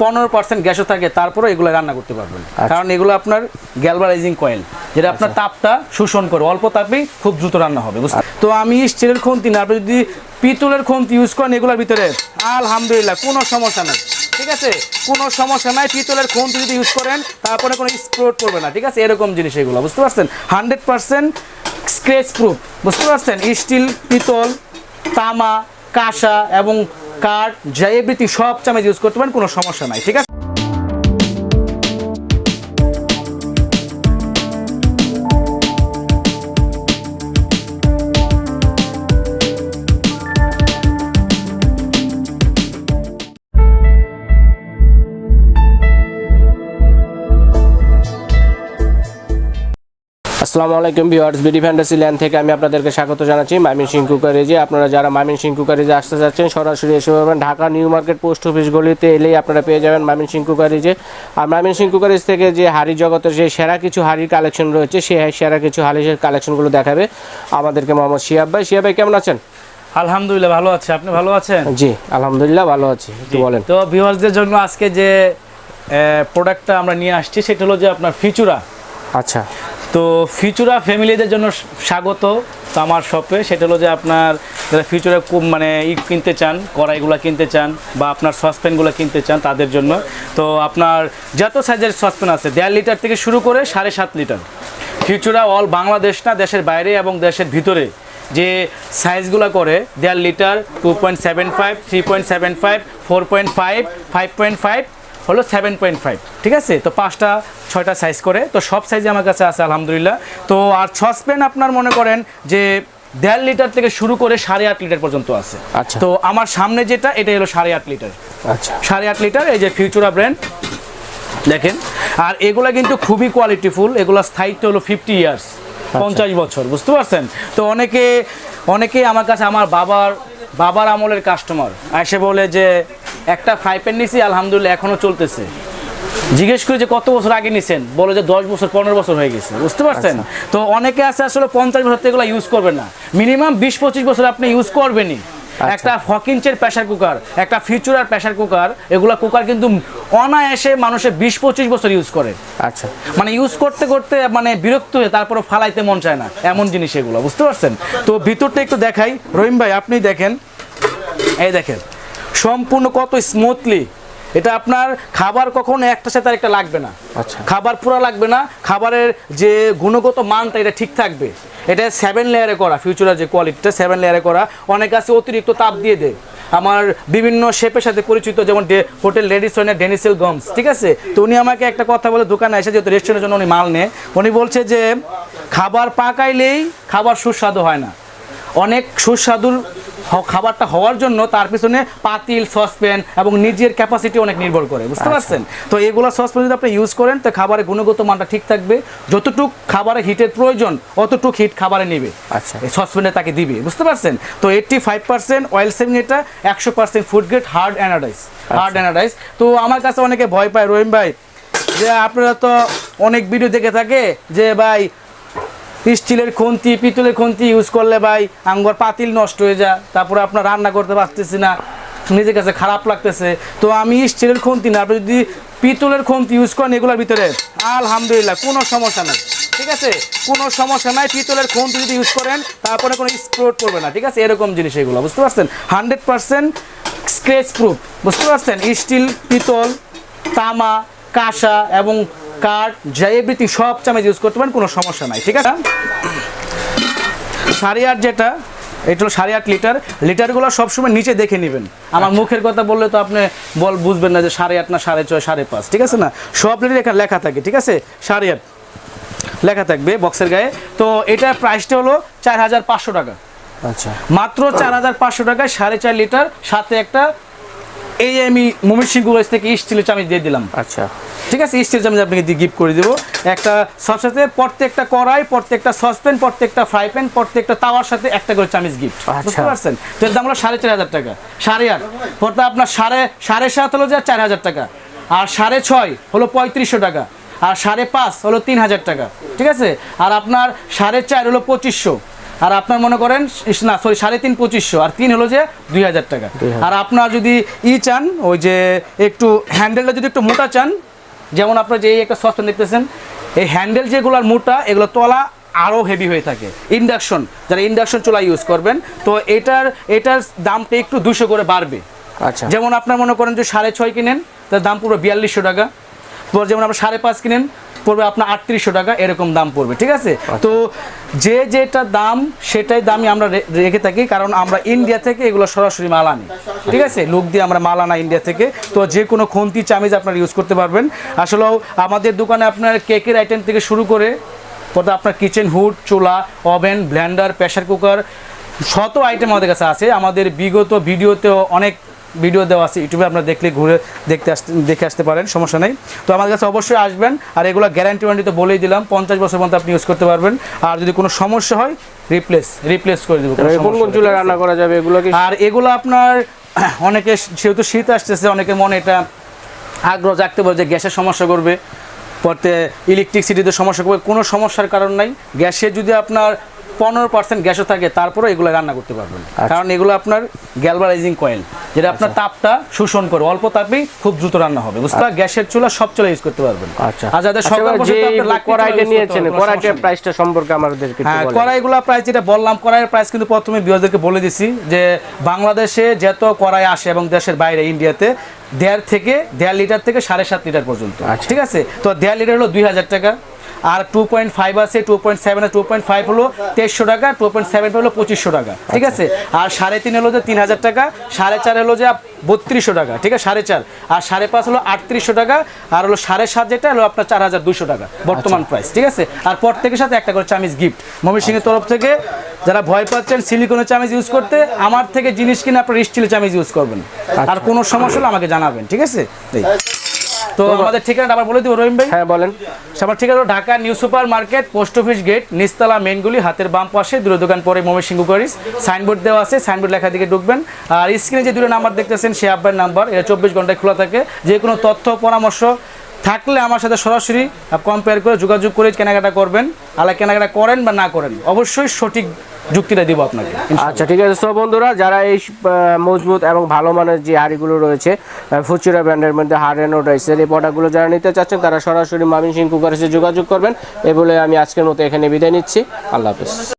পনেরো পার্সেন্ট গ্যাসও থাকে তারপরে এগুলো রান্না করতে পারবেন। আচ্ছা। কারণ এগুলো আপনার গ্যালভারাইজিং কয়েল যেটা আপনার তাপটা শোষণ করে অল্প তাপেই খুব দ্রুত রান্না হবে বুঝতে তো আমি স্টিলের খুন্তি না আপনি যদি পিতলের খুন্তি ইউজ করেন এগুলোর ভিতরে আলহামদুলিল্লাহ কোনো সমস্যা নাই ঠিক আছে? কোনো সমস্যা নাই পিতলের খুন্তি যদি ইউজ করেন তারপরে কোনো স্প্রোট করবে না ঠিক আছে? এরকম জিনিস এগুলো বুঝতে পারছেন? হান্ড্রেড পার্সেন্ট স্ক্রেচ প্রুফ বুঝতে পারছেন? স্টিল পিতল তামা কাঁসা এবং কাঠ যাই এভরিথিং সব চামচ ইউজ করতে পারেন কোনো সমস্যা নাই ঠিক আছে? আসসালামু আলাইকুম ভিউয়ার্স বিডি ফ্যান্টাসি ল্যান্ড থেকে আমি আপনাদেরকে স্বাগত জানাচ্ছি মাইমিন সিং কুকারেজে। আপনারা যারা মাইমিন সিং কুকারেজে আসতে চাচ্ছেন সরাসরি এসে পারবেন Dhaka new market post office গলিতে এলেই আপনারা পেয়ে যাবেন মাইমিন সিং কুকারেজে। আর মাইমিন সিং কুকারেজ থেকে যে হাড়ি জগতের যে সেরা কিছু হাড়ির কালেকশন রয়েছে সেই সেরা কিছু হাড়ির কালেকশনগুলো দেখাবে আমাদেরকে মোহাম্মদ শিয়াব ভাই। শিয়াব ভাই কেমন আছেন? আলহামদুলিল্লাহ ভালো আছে। আপনি ভালো আছেন? জি আলহামদুলিল্লাহ ভালো আছি। একটু বলেন। তো ভিউয়ার্সদের জন্য আজকে যে প্রোডাক্টটা আমরা নিয়ে আসছি সেটা হলো যে আপনার ফিচুরা। আচ্ছা। তো ফিচুরা ফ্যামিলিদের জন্য স্বাগত তো আমার শপে সেটা হলো যে আপনার যারা ফিউচারে খুব মানে ই কিনতে চান, কড়াইগুলো কিনতে চান বা আপনার সসপ্যানগুলো কিনতে চান তাদের জন্য। তো আপনার যত সাইজের সসপ্যান আছে, দেড় লিটার থেকে শুরু করে সাড়ে সাত লিটার ফিউচারা অল বাংলাদেশ না, দেশের বাইরে এবং দেশের ভিতরে যে সাইজগুলো করে, দেড় litre two point seven five three point seven five four point five five point five হলো সেভেন পয়েন্ট ফাইভ ঠিক আছে? তো পাঁচটা ছয়টা সাইজ করে তো সব সাইজে আমার কাছে আছে আলহামদুলিল্লাহ। তো আর সসপ্যান আপনার মনে করেন যে দেড় লিটার থেকে শুরু করে সাড়ে আট লিটার পর্যন্ত আছে। আচ্ছা। তো আমার সামনে যেটা এটা হলো সাড়ে আট লিটার আচ্ছা। সাড়ে আট লিটার এই যে ফিউচুরা ব্র্যান্ড দেখেন। আর এগুলা কিন্তু খুবই কোয়ালিটিফুল এগুলো স্থায়িত্ব হলো ফিফটি ইয়ার্স পঞ্চাশ বছর বুঝতে পারছেন? তো অনেকে অনেকে আমার কাছে আমার বাবার বাবার আমলের কাস্টমার এসে বলে যে একটা ফ্রাই প্যান নিছি আলহামদুলিল্লাহ এখনও চলতেছে। জিজ্ঞেস করে যে কত বছর আগে নিছেন? বলে যে দশ বছর পনেরো বছর হয়ে গেছে। বুঝতে পারছেন? তো অনেকে আছে আসলে পঞ্চাশ বছর থেকে এগুলো ইউজ করবেন না। মিনিমাম বিশ পঁচিশ বছর আপনি ইউজ করবেনই। একটা ফকিঞ্চের প্রেশার কুকার একটা ফিউচার প্রেশার কুকার এগুলা কুকার কিন্তু অনায়াসে মানুষের বিশ পঁচিশ বছর ইউজ করে। আচ্ছা। মানে ইউজ করতে করতে মানে বিরক্ত হয়ে তারপরে ফালাইতে মন চায় না এমন জিনিস এগুলো। বুঝতে পারছেন? তো ভিতরটা একটু দেখাই। রহিম ভাই আপনি দেখেন। এই দেখেন। সম্পূর্ণ কত স্মুথলি এটা আপনার খাবার কখনো একটা সাথে একটা লাগবে না। আচ্ছা। খাবার পুরো লাগবে না খাবারের যে গুণগত মানটা এটা ঠিক থাকবে। এটা সেভেন লেয়ারে করা ফিউচারের যে কোয়ালিটিটা সেভেন লেয়ারে করা। অনেক আছে অতিরিক্ত তাপ দিয়ে দেয়। আমার বিভিন্ন শেপের সাথে পরিচিত যেমন ডে- হোটেল রেডিসনের ডেনিসেল গমস ঠিক আছে? তো উনি আমাকে একটা কথা বলে দোকানে এসে যেহেতু রেস্টুরেন্টের জন্য উনি মাল নেয় উনি বলছে যে খাবার পাকাইলেই খাবার সুস্বাদু হয় না। অনেক সুস্বাদুর খাবারটা হওয়ার জন্য তার পিছনে পাতিল সসপ্যান এবং নিজের ক্যাপাসিটি অনেক নির্ভর করে বুঝতে পারছেন? তো এগুলো সসপ্যান যদি আপনি ইউজ করেন তো খাবারের গুণগত মানটা ঠিক থাকবে। যতটুক খাবারে হিটের প্রয়োজন অতটুক হিট খাবারে নেবে। আচ্ছা। সসপ্যানে তাকে দিবে বুঝতে পারছেন? তো eighty five percent oil saving এটা একশো percent food grade hard anodise hard anodise তো আমার কাছে অনেকে ভয় পায় রহিম ভাই যে আপনারা তো অনেক ভিডিও দেখে থাকে যে ভাই স্টিলের খুন্তি, পিতলের খুন্তি ইউজ করলে ভাই আঙ্গর পাতিল নষ্ট হয়ে যায়। তারপরে আপনার রান্না করতে পারতেছি না, নিজের কাছে খারাপ লাগতেছে। তো আমি স্টিলের খুন্তি না, আপনি যদি পিতলের খুন্তি ইউজ করেন এগুলোর ভিতরে, আলহামদুলিল্লাহ, কোনো সমস্যা নাই। ঠিক আছে? কোনো সমস্যা নাই, পিতলের খুন্তি যদি ইউজ করেন, তারপরে কোনো স্প্রোট পড়বে না। ঠিক আছে? এরকম জিনিস এগুলো, বুঝতে পারছেন? হান্ড্রেড পার্সেন্ট স্ক্রেচ প্রুফ বুঝতে পারছেন? স্টিল, পিতল, তামা, কাঁসা এবং কাঠ যা এভরিথিং সব চামচ ইউজ করতে পারেন কোনো সমস্যা নাই ঠিক আছে? সাড়ে আট যেটা এটা হলো সাড়ে আট লিটার। লিটারগুলো সবসময় নিচে দেখে নেবেন। আমার মুখের কথা বললে তো আপনি বল বুঝবেন না যে সাড়ে আট না সাড়ে ছয় সাড়ে পাঁচ ঠিক আছে না? সব লিটার এখানে লেখা থাকে ঠিক আছে? সাড়ে আট লেখা থাকবে বক্সের গায়ে। তো এটার প্রাইসটা হলো চার হাজার পাঁচশো টাকা। আচ্ছা। মাত্র চার হাজার পাঁচশো টাকায় সাড়ে চার লিটার সাথে একটা এই আমি মমির সিং থেকে স্টিলের চামচ দিয়ে দিলাম। আচ্ছা। ঠিক আছে স্টিল চামচ আপনাকে গিফট করে দেবো। একটা সব সাথে প্রত্যেকটা কড়াই প্রত্যেকটা সসপ্যান প্রত্যেকটা ফ্রাই প্যান প্রত্যেকটা তাওয়ার সাথে একটা করে চামচ গিফট আচ্ছা। বুঝতে পারছেন? তো এর দাম হলো সাড়ে চার হাজার টাকা। সাড়ে আট। পরটা আপনার সাড়ে সাড়ে সাত হলো যে চার হাজার টাকা। আর সাড়ে ছয় হলো পঁয়ত্রিশশো টাকা। আর সাড়ে পাঁচ হলো তিন হাজার টাকা। ঠিক আছে? আর আপনার সাড়ে চার হলো পঁচিশশো। আর আপনার মনে করেন না সরি সাড়ে তিন পঁচিশশো। আর তিন হলো যে দুই হাজার টাকা। আর আপনার যদি ই চান ওই যে একটু হ্যান্ডেলটা যদি একটু মোটা চান যেমন আপনার যে একটা সসপ্যান দেখতেছেন এই হ্যান্ডেল যেগুলোর মোটা এগুলো তলা আরও হেভি হয়ে থাকে। ইন্ডাকশন যারা ইন্ডাকশন চুলা ইউজ করবেন তো এটার এটার দামটা একটু দুশো করে বাড়বে। আচ্ছা। যেমন আপনার মনে করেন যে সাড়ে ছয় কিনেন তার দাম পুরো বিয়াল্লিশশো টাকা। তো যেমন আপনার সাড়ে পাঁচ কিনেন পড়বে আপনার আটত্রিশশো টাকা, এরকম দাম পড়বে, ঠিক আছে? তো যে যেটা দাম, সেটাই দামই আমরা রেখে থাকি, কারণ আমরা ইন্ডিয়া থেকে এগুলো সরাসরি মাল আনি, ঠিক আছে? লোক দিয়ে আমরা মাল আনা ইন্ডিয়া থেকে, তো যে কোনো খুন্তি, চামিজ আপনারা ইউজ করতে পারবেন। আসলেও আমাদের দোকানে আপনার কেকের আইটেম থেকে শুরু করে, পরে আপনার কিচেন হুড চুলা ওভেন ব্লেন্ডার প্রেশার কুকার শত আইটেম আমাদের কাছে আছে। আমাদের বিগত ভিডিওতেও অনেক ভিডিও দেওয়া আছে ইউটিউবে আপনারা দেখলে ঘুরে দেখতে আসতে দেখে আসতে পারেন সমস্যা নেই। তো আমাদের কাছে অবশ্যই আসবেন আর এগুলো গ্যারান্টি ওয়ারেন্টি তো বলেই দিলাম পঞ্চাশ বছর পর্যন্ত আপনি ইউজ করতে পারবেন। আর যদি কোনো সমস্যা হয় রিপ্লেস রিপ্লেস করে দেবো কোনো এবার কোন কোন চুলা রান্না করা যাবে এগুলো আর এগুলো আপনার অনেকে যেহেতু শীত আসতেছে অনেকের মনে এটা আগ্রহ জাগতে পারে যে গ্যাসের সমস্যা করবে পরতে ইলেকট্রিসিটিতে সমস্যা করবে কোনো সমস্যার কারণ নাই। গ্যাসে যদি আপনার পনেরো পার্সেন্ট গ্যাসও থাকে তারপরে এগুলো রান্না করতে পারবেন। কারণ এগুলো আপনার গ্যালভারাইজিং কয়েল যেটা আপনার তাপটা শোষণ করে অল্প তাপেই খুব দ্রুত রান্না হবে বুঝতে পারলেন? গ্যাসের চুলা সব চুলা ইউজ করতে পারবেন। আচ্ছা। আর যাদের আচ্ছা, কড়াইটা নিয়েছেন কড়াইটার প্রাইসটা সম্পর্কে আমাদেরকে হ্যাঁ কড়াইগুলো প্রাইস যেটা বললাম কড়াইয়ের প্রাইস কিন্তু প্রথমে বিয়ারদেরকে বলে দিছি যে বাংলাদেশে যত কড়াই আসে এবং দেশের বাইরে ইন্ডিয়াতে দেড় থেকে দেড় লিটার থেকে সাড়ে সাত লিটার পর্যন্ত। আচ্ছা। ঠিক আছে? তো দেড় লিটার হলো দুই হাজার টাকা। আর টু পয়েন্ট ফাইভ আছে two point seven two point five হলো তেইশশো টাকা টু পয়েন্ট সেভেন হলো পঁচিশশো টাকা ঠিক আছে? আর সাড়ে তিন হলো যে তিন হাজার টাকা সাড়ে চার হলো যে বত্রিশশো টাকা ঠিক আছে? সাড়ে চার। আর সাড়ে পাঁচ হলো আটত্রিশশো টাকা আর হলো সাড়ে সাত যেটা হলো আপনার চার হাজার দুশো টাকা বর্তমান প্রাইস ঠিক আছে? আর প্রত্যেকের সাথে একটা করে চামিজ গিফট মমির সিংয়ের তরফ থেকে যারা ভয় পাচ্ছেন সিলিকনের চামিজ ইউজ করতে আমার থেকে জিনিস কিনে আপনার স্টিলের চামিজ ইউজ করবেন। আর কোনো সমস্যা হলে আমাকে জানাবেন ঠিক আছে। তো আমাদের ঠিকানাটা আবার বলে দিব রহিম ভাই? হ্যাঁ বলেন। আমার ঠিকানা Dhaka new super market post office gate নিস্তালা মেনগুলি হাতের বাম পাশে দুটো দোকান পরে মমের সিংহ করিস সাইনবোর্ড দেওয়া আছে সাইনবোর্ড লেখা দিকে ঢুকবেন। আর স্ক্রিনে যে দুটো নাম্বার দেখতেছেন সে আব্বার নাম্বার এটা চব্বিশ ঘন্টায় খোলা থাকে। যে কোনো তথ্য পরামর্শ থাকলে আমার সাথে সরাসরি কম্পেয়ার করে যোগাযোগ করে কেনাকাটা করবেন। আলা কেনাকাটা করেন বা না করেন অবশ্যই সঠিক যুক্তিটা দিব আপনাকে আচ্ছা ঠিক আছে। সব বন্ধুরা, যারা এই মজবুত এবং ভালো মানের যে হাড়িগুলো রয়েছে ফুচুরা ব্র্যান্ডের মধ্যে হাড় অ্যান্ড রাইসের এই প্রোডাক্টগুলো যারা নিতে চাচ্ছেন, তারা সরাসরি মামিন সিং কুকারের যোগাযোগ করবেন। এ বলে আমি আজকের মতো এখানে বিদায় নিচ্ছি। আল্লাহ হাফেজ।